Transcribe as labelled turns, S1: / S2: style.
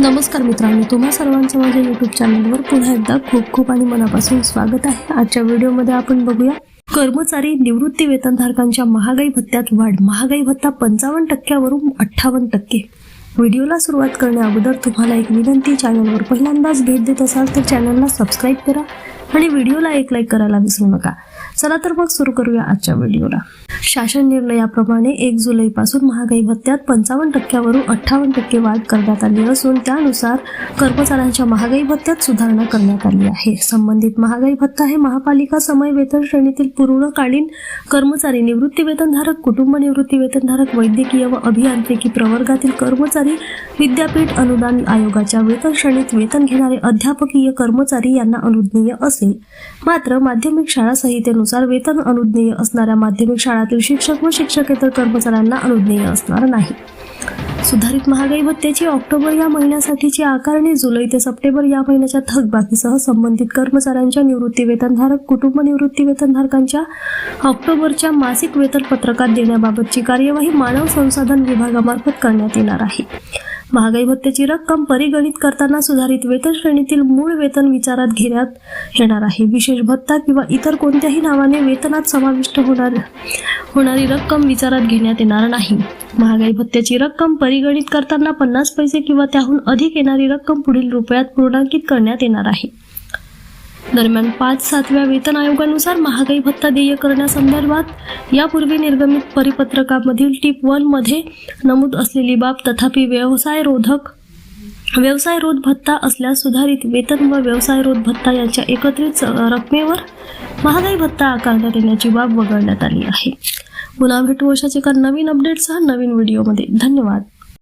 S1: नमस्कार मित्रांनो तुम्हा सर्वांचं माझ्या यूट्यूब चॅनलवर पुन्हा एकदा खूप खूप आणि मनापासून स्वागत आहे. आजच्या व्हिडिओमध्ये आपण बघूया कर्मचारी निवृत्ती वेतनधारकांच्या महागाई भत्त्यात वाढ. महागाई भत्ता पंचावन्न टक्क्यावरून अठ्ठावन्न टक्के. व्हिडिओला सुरुवात करण्या अगोदर तुम्हाला एक विनंती चॅनलवर पहिल्यांदाच भेट देत असाल तर चॅनलला सबस्क्राईब करा. आणि व्हिडिओला एक लाईक करायला विसरू नका. चला तर मग सुरू करूया आजच्या व्हिडिओला. शासन निर्णयाप्रमाणे एक जुलैपासून महागाई भत्त्यात पंचावन्न टक्क्यावरून अठ्ठावन्न टक्के वाढ करण्यात आली असून त्यानुसार कर्मचाऱ्यांच्या महागाई भत्त्यात सुधारणा करण्यात आली आहे. संबंधित महागाई भत्ता हे महापालिका समय वेतन श्रेणीतील पूर्णकालीन कर्मचारी निवृत्ती वेतनधारक कुटुंब निवृत्ती वेतनधारक वैद्यकीय व अभियांत्रिकी प्रवर्गातील कर्मचारी विद्यापीठ अनुदान आयोगाच्या वेतन श्रेणीत वेतन घेणारे अध्यापकीय कर्मचारी यांना अनुज्ञेय असेल. मात्र माध्यमिक शाळा संहितेनुसार वेतन अनुज्ञेय असणाऱ्या माध्यमिक शाळातील शिक्षक व शिक्षकेतर कर्मचाऱ्यांना अनुज्ञेय असणार नाही. सुधारित महागाई भत्त्याची ऑक्टोबर या महिन्यासाठीची आकारणी जुलै ते सप्टेंबर या महिन्याच्या थकबाकीसह संबंधित कर्मचाऱ्यांच्या निवृत्ती वेतनधारक कुटुंब निवृत्ती वेतनधारकांच्या ऑक्टोबरच्या मासिक वेतन पत्रकात देण्याबाबतची कार्यवाही मानव संसाधन विभागामार्फत करण्यात येणार आहे. महागाई भत्त्याची रक्कम परिगणित करताना सुधारित वेतन श्रेणीतील मूळ वेतन विचारात घेण्यात येणार आहे. विशेष भत्ता किंवा इतर कोणत्याही नावाने वेतनात समाविष्ट होणार होणारी रक्कम विचारात घेण्यात येणार नाही. महागाई भत्त्याची रक्कम परिगणित करताना पन्नास पैसे किंवा त्याहून अधिक येणारी रक्कम पुढील रुपयात पूर्णांकित करण्यात येणार आहे. दरम्यान पाच सातव्या वेतन आयोगानुसार महागाई भत्ता देय करण्यासंदर्भात यापूर्वी निर्गमित परिपत्रकामधील टिप वनमध्ये नमूद असलेली बाब तथापि व्यवसाय रोधक व्यवसाय रोध भत्ता असल्यास सुधारित वेतन व व्यवसाय रोध भत्ता यांच्या एकत्रित रकमेवर महागाई भत्ता आकारण्यात येण्याची बाब वगळण्यात आली आहे. पुन्हा भेटू अशाच एका नवीन अपडेटसह नवीन व्हिडिओमध्ये धन्यवाद.